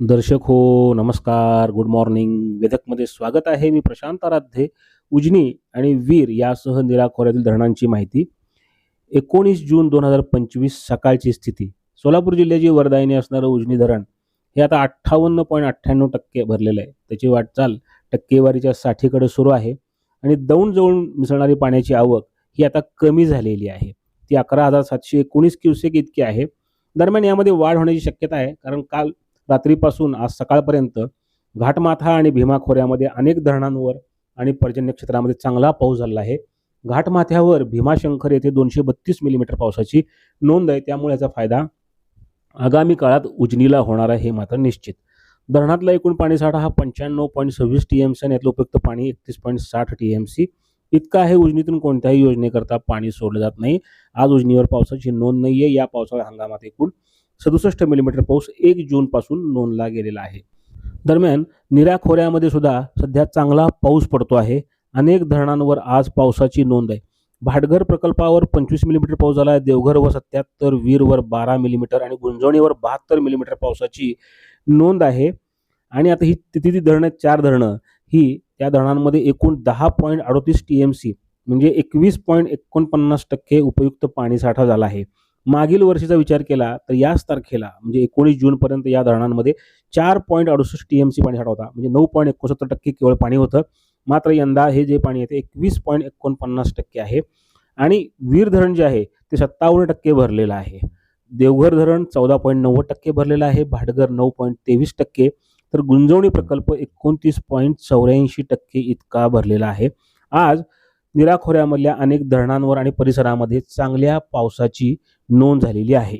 दर्शक हो नमस्कार. गुड मॉर्निंग वेदकमध्ये स्वागत आहे. मी प्रशांत आराध्ये उजनी आणि वीर यासह निराखोऱ्यातील धरणांची माहिती. एकोणीस जून दोन हजार पंचवीस सकाळची स्थिती. सोलापूर जिल्ह्याची वरदायिनी असणारं उजनी धरण हे आता अठ्ठावन्न पॉईंट अठ्ठ्याण्णव टक्के भरलेलं आहे. त्याची वाटचाल टक्केवारीच्या साठीकडे सुरू आहे आणि दौंड जवळून मिसळणारी पाण्याची आवक ही आता कमी झालेली आहे. ती अकरा हजार सातशे एकोणीस क्युसेक इतकी आहे. दरम्यान यामध्ये वाढ होण्याची शक्यता आहे कारण काल रात्रीपासून आज सकाळपर्यंत घाटमाथा आणि भीमा खोऱ्यामध्ये अनेक धरणांवर आणि पर्जन्य क्षेत्रामध्ये चांगला पाऊस झाला आहे. घाटमाथ्यावर भीमाशंकर येथे दोनशे बत्तीस मिलीमीटर पावसाची नोंद आहे. त्यामुळे याचा फायदा आगामी काळात उजनीला होणार आहे हे मात्र निश्चित. धरणातला एकूण पाणीसाठा हा पंच्याण्णव पॉईंट सव्वीस टी एम सी आणि यातलं उपयुक्त पाणी एकतीस पॉईंट साठ टी एम सी इतकं आहे उजनीतून कोणत्याही योजनेकरता पाणी सोडलं जात नाही. आज उजनीवर पावसाची नोंद नाही आहे या पावसाळ्या हंगामात एकूण सदुसष्ट मिलीमीटर पाऊस एक जूनपासून नोंदला गेलेला आहे. दरम्यान निऱ्या खोऱ्यामध्ये सुद्धा सध्या चांगला पाऊस पडतो आहे. अनेक धरणांवर आज पावसाची नोंद आहे. भाटघर प्रकल्पावर पंचवीस मिलीमीटर पाऊस झाला आहे देवघरवर सत्याहत्तर वीरवर बारा मिलीमीटर आणि गुंजवणीवर बहात्तर मिलीमीटर पावसाची नोंद आहे. आणि आता ही ती ती धरणं आहेत, चार धरणं ही त्या धरणांमध्ये एकूण दहा पॉईंट अडोतीस टी एम सी म्हणजे एकवीस पॉईंट एकोणपन्नास टक्के उपयुक्त पाणीसाठा झाला आहे. मागील वर्षीचा विचार केला तर याच तारखेला म्हणजे एकोणीस जूनपर्यंत या धरणांमध्ये चार पॉईंट अडुसष्ट टी एम सी पाणी साठा होता. म्हणजे नऊ पॉईंट एकोणसत्तर टक्के केवळ पाणी होतं. मात्र यंदा हे जे पाणी आहे ते एकवीस पॉईंट एकोणपन्नास टक्के आहे. आणि वीर धरण जे आहे ते सत्तावन्न टक्के भरलेलं आहे. देवघर धरण चौदा पॉईंट नव्वद टक्के भरलेलं आहे. भाटघर नऊ पॉईंट तेवीस टक्के. तर गुंजवणी प्रकल्प एकोणतीस पॉईंट चौऱ्याऐंशी टक्के इतका भरलेला आहे. आज निराखोऱ्यामधल्या अनेक धरणांवर आणि परिसरामध्ये चांगल्या पावसाची नोंद झालेली आहे.